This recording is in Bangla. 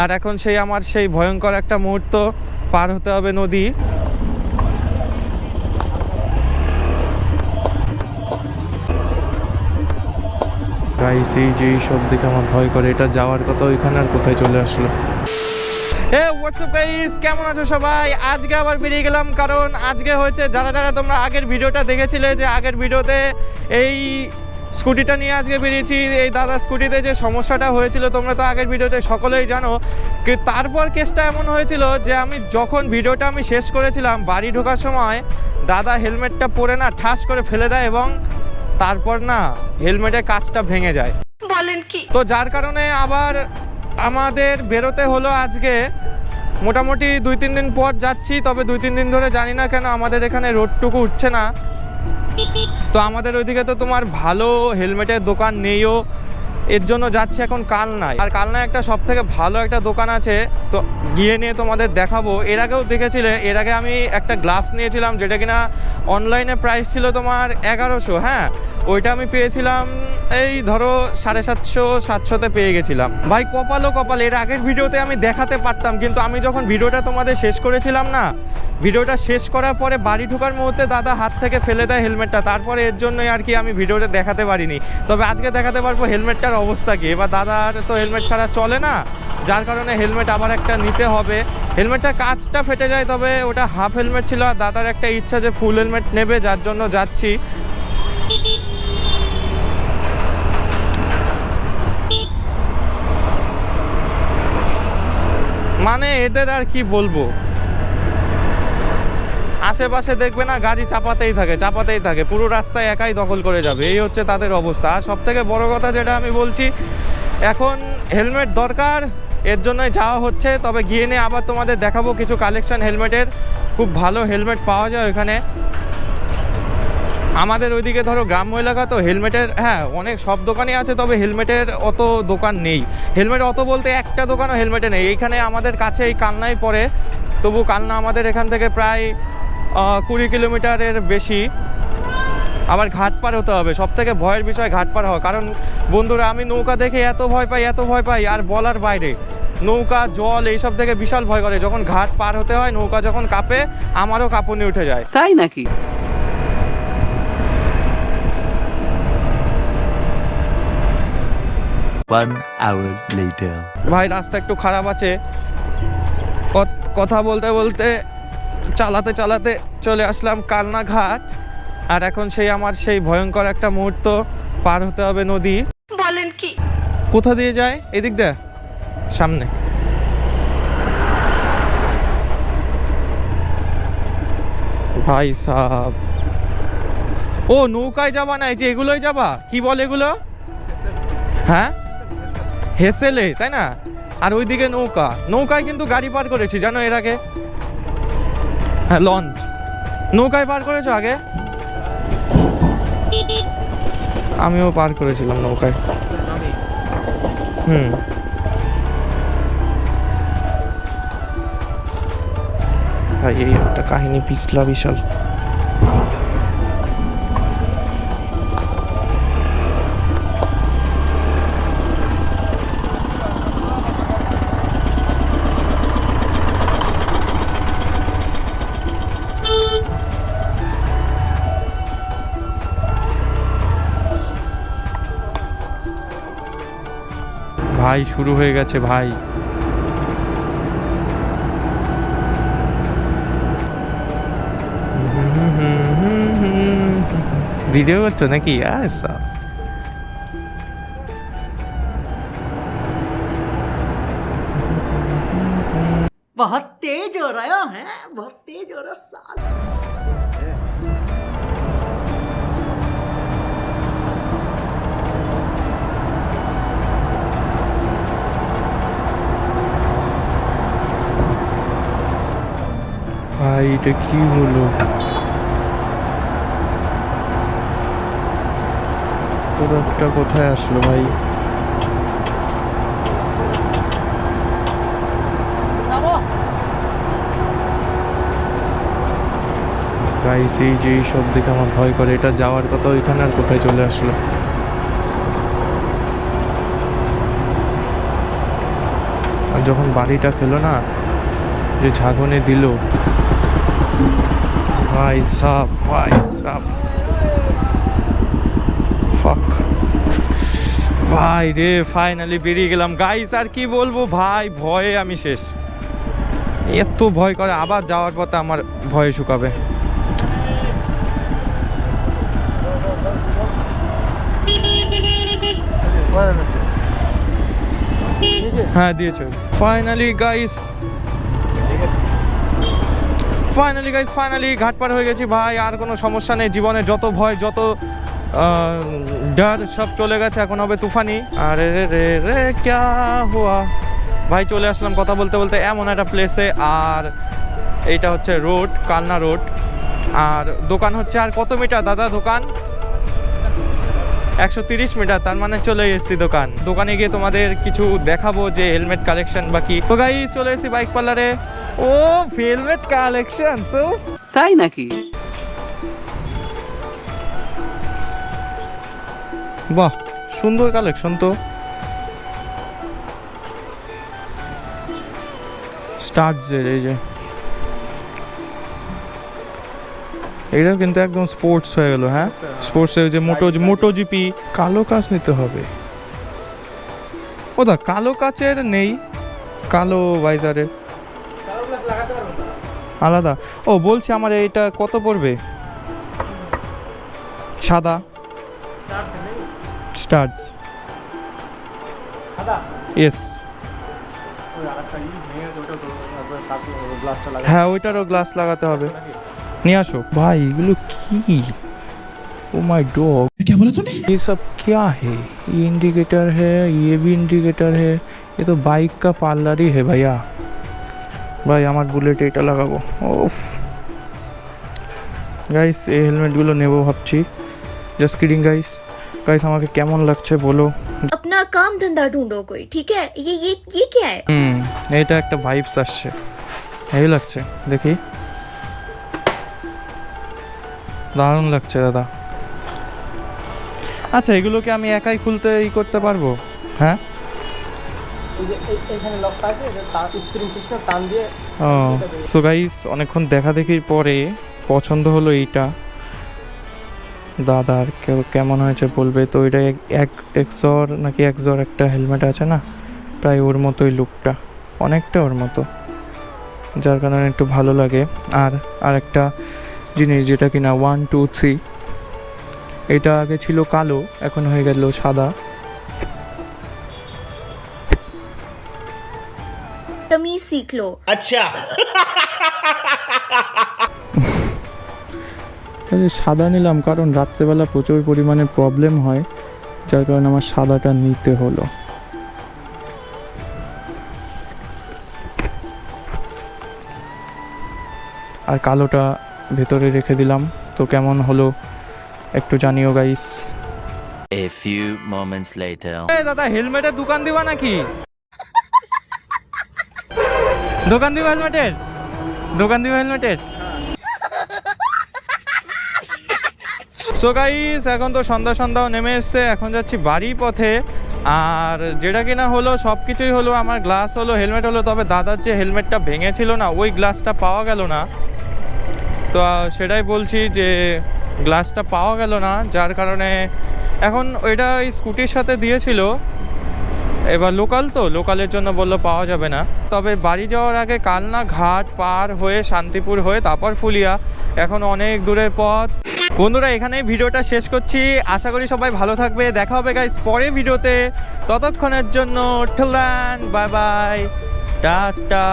আর এখন সেই আমার সেই ভয়ঙ্কর একটা মুহূর্ত পার হতে হবে নদী। গাইস এই যে সব দিকে আমার ভয় করে এটা যাওয়ার কথা ওইখানে আর কোথায় চলে আসলো? এ হোয়াটসঅ্যাপ গাইস কেমন আছো সবাই? আজকে আবার বেরিয়ে গেলাম কারণ আজকে হয়েছে যারা যারা তোমরা আগের ভিডিওটা দেখেছিলে যে আগের ভিডিওতে এই স্কুটিটা নিয়ে আজকে বেরিয়েছি। এই দাদা স্কুটিতে যে সমস্যাটা হয়েছিল তোমরা তো আগের ভিডিওতে সকলেই জানো কি তারপর কেসটা এমন হয়েছিল যে আমি যখন ভিডিওটা আমি শেষ করেছিলাম বাড়ি ঢোকার সময় দাদা হেলমেটটা পরে না ঠাস করে ফেলে দেয় এবং তারপর না হেলমেটের কাজটা ভেঙে যায়। বলেন কি? তো যার কারণে আবার আমাদের বেরোতে হলো আজকে। মোটামুটি দুই তিন দিন পর যাচ্ছি তবে দুই তিন দিন ধরে জানি না কেন আমাদের এখানে রোডটুকু উঠছে না। তো আমাদের ওইদিকে তো তোমার ভালো হেলমেটের দোকান নেইও। এর জন্য যাচ্ছি এখন কালনায়। আর কালনায় একটা সব থেকে ভালো একটা দোকান আছে, তো গিয়ে নিয়ে তোমাদের দেখাবো। এর আগেও দেখেছিলে, এর আগে আমি একটা গ্লাভস নিয়েছিলাম, যেটা কিনা অনলাইনে প্রাইস ছিল তোমার এগারোশো হ্যাঁ? ওইটা আমি পেয়েছিলাম, এই ধরো সাড়ে সাতশো, সাতশোতে পেয়ে গেছিলাম। ভাই, কপালও কপাল, এর আগের ভিডিওতে আমি দেখাতে পারতাম, কিন্তু আমি যখন ভিডিওটা তোমাদের শেষ করেছিলাম না ভিডিওটা শেষ করার পরে বাড়ি ঢোকার মুহূর্তে দাদা হাত থেকে ফেলে দেয় হেলমেটটা। তারপরে এর জন্যই আর কি আমি ভিডিওটা দেখাতে পারিনি। তবে আজকে দেখাতে পারব হেলমেটটার অবস্থা কি। এবার দাদার তো হেলমেট ছাড়া চলে না। যার কারণে হেলমেট আবার একটা নিতে হবে। হেলমেটটা কাজটা ফেটে যায়, তবে ওটা হাফ হেলমেট ছিল আর দাদার একটা ইচ্ছা যে ফুল হেলমেট নেবে, যার জন্য যাচ্ছি। মানে এদের আর কি বলব? আশেপাশে দেখবে না, গাড়ি চাপাতেই থাকে চাপাতেই থাকে। পুরো রাস্তায় একাই দখল করে যাবে, এই হচ্ছে তাদের অবস্থা। আর সব থেকে বড় কথা যেটা আমি বলছি, এখন হেলমেট দরকার, এর জন্যই যাওয়া হচ্ছে, তবে গিয়ে নিয়ে আবার তোমাদের দেখাবো কিছু কালেকশন হেলমেটের। খুব ভালো হেলমেট পাওয়া যায় ওখানে আমাদের ওইদিকে ধরো গ্রাম্য এলাকা তো হেলমেটের হ্যাঁ অনেক সব দোকানই আছে, তবে হেলমেটের অত দোকান নেই। হেলমেট অত বলতে একটা দোকানও হেলমেটে নেই। এইখানে আমাদের কাছে এই কালনাই পড়ে, তবু কালনা আমাদের এখান থেকে প্রায় কুড়ি কিলোমিটারের বেশি। আবার ঘাট পার হতে হবে। সব থেকে ভয়ের বিষয় ঘাট পার হওয়া। কারণ বন্ধুরা আমি নৌকা দেখে এত ভয় পাই এত ভয় পাই আর বলার বাইরে। নৌকা জল এইসব থেকে বিশাল ভয় করে। যখন ঘাট পার হতে হয় নৌকা যখন কাঁপে আমারও কাঁপুনি উঠে যায়। তাই নাকি? One hour later. ভাই রাস্তা একটু খারাপ আছে। কথা বলতে বলতে চালাতে চালাতে চলে আসলাম কালনা ঘাট আর এখন সেই আমার সেই ভয়ঙ্কর একটা মুহূর্ত পার হতে হবে নদী। বলেন কি? কোথা দিয়ে যায়? এদিক দিয়ে? সামনে। ভাই সাহ ও নৌকায় যাবা না? এই যে এগুলোই যাবা? কি বলে এগুলো? হ্যাঁ? হেসেলে তাই না? আর ওইদিকে নৌকা। নৌকায় কিন্তু গাড়ি পার করেছি জানো এর আগে? হ্যাঁ লঞ্চ। নৌকায় পার করেছ আগে? আমিও পার করেছিলাম নৌকায়। হুম। ভাই, এই একটা কাহিনী, পিছলা বিশাল। ভাই শুরু হয়ে গেছে ভাই। ভিডিও করছ নাকি? আচ্ছা। এটা কি হলো? প্রোডাক্টটা কোথায় আসলো ভাই। গাইস এই যে সব দিকে আমার ভয় করে। এটা যাওয়ার কথা ওইখানে আর কোথায় চলে আসলো? আর যখন বাড়িটা খেলো না যে ঝাগনে দিল ভাই সাপ ভাই সাপ ফাক ভাই রে ফাইনালি বেরিয়ে গেলাম। গাইস আর কি বলব? ভাই, ভয়ে আমি শেষ। এত ভয় করে, আবার যাওয়ার পথে আমার ভয়ে শুকাবে। হ্যাঁ দিয়েছে। Finally guys finally guys finally ঘাট পার হয়ে গেছি ভাই, আর কোনো সমস্যা নেই। জীবনে যত ভয়, যত ডর, সব চলে গেছে, এখন হবে তুফানি। আরে রে রে রে, ক্যা হুয়া? ভাই, চলে আসলাম কথা বলতে বলতে এমন একটা প্লেসে আর এইটা হচ্ছে রোড কালনা রোড আর দোকান হচ্ছে আর কত মিটার? দাদা, দোকান? একশো তিরিশ মিটার, তার মানে চলে এসেছি দোকান। দোকানে গিয়ে তোমাদের কিছু দেখাবো যে হেলমেট কালেকশন বাকি তো গাই চলে এসেছি বাইক পার্লারে ও হেলমেট কালেকশন সো তাই নাকি? বাহ সুন্দর কালেকশন তো। স্টার্টসের এই যে। এইটা কিন্তু একদম স্পোর্টস হয়ে গেল হ্যাঁ? স্পোর্টসের যে মোটো মোটো জিপি কালো কাজ নিতে হবে। ও দা কালো কাচের নেই কালো ভাইজারের আলাদা ও বলছি আমার এইটা কত পড়বে সাদা স্টার্স ইয়েস হ্যাঁ ওইটারও গ্লাস লাগাতে হবে নিয়ে আসো ভাই এগুলো কি ও মাই डॉग क्या बोला तूने ये सब क्या है ये इंडिकेटर है ये भी इंडिकेटर है ये तो बाइक का पार्लर ही है भैया ভাই আমার বুলেটে এটা লাগাবো ওফ গাইস এই হেলমেটগুলো নেবো ভাবছি জাস্ট কিডিং গাইস গাইস আমাকে কেমন লাগছে বলো अपना काम धंधा ढूंढो कोई ठीक है ये ये ये क्या है হুম এটা একটা ভাইবস আসছে এই লাগছে দেখি দারুণ লাগছে দাদা আচ্ছা এগুলোকে আমি একাই খুলতে ই করতে পারবো হ্যাঁ এখানে লকটা আছে তার স্ক্রিন সিস্টেম টান দিয়ে ও সো গাইস অনেকক্ষণ দেখা দেখির পরে পছন্দ হলো এইটা। দাদার কেউ কেমন হয়েছে বলবে? তো এটা এক- এক একজর নাকি একজর একটা হেলমেট আছে না? প্রায় ওর মতোই লুকটা অনেকটা ওর মতো। যার কারণে একটু ভালো লাগে। আর আর একটা জিনিস যেটা কিনা ওয়ান টু থ্রি এটা আগে ছিল কালো এখন হয়ে গেল সাদা। सीख लो এই যে সাদা নিলাম কারণ রাত্রেবেলা প্রচুর পরিমাণে প্রবলেম হয় যার কারণে আমার সাদাটা নিতে হলো আর কালোটা ভেতরে রেখে দিলাম তো কেমন হলো একটু জানিও guys A few moments later. দাদা হেলমেটের দোকান দিবা নাকি দোকান দিবা হেলমেটের? দোকান দিবা হেলমেটের? সো গাইস এখন তো সন্ধ্যা সন্ধ্যাও নেমে এসছে, এখন যাচ্ছি বাড়ি পথে। আর যেটা কিনা হলো সব কিছুই হলো, আমার গ্লাস হলো হেলমেট হলো, তবে দাদার যে হেলমেটটা ভেঙেছিল না, ওই গ্লাসটা পাওয়া গেল না। তো সেটাই বলছি যে গ্লাসটা পাওয়া গেল না, যার কারণে এখন ওইটা ওই স্কুটির সাথে দিয়েছিল। এবার লোকাল তো, লোকালের জন্য বলল পাওয়া যাবে না। তবে বাড়ি যাওয়ার আগে কালনা ঘাট পার হয়ে শান্তিপুর হয়ে তারপর ফুলিয়া, এখন অনেক দূরের পথ। বন্ধুরা, এখানেই ভিডিওটা শেষ করছি। আশা করি সবাই ভালো থাকবে। দেখা হবে গাইস পরে ভিডিওতে। ততক্ষণের জন্য ঠেলান বাই বাই টাটা।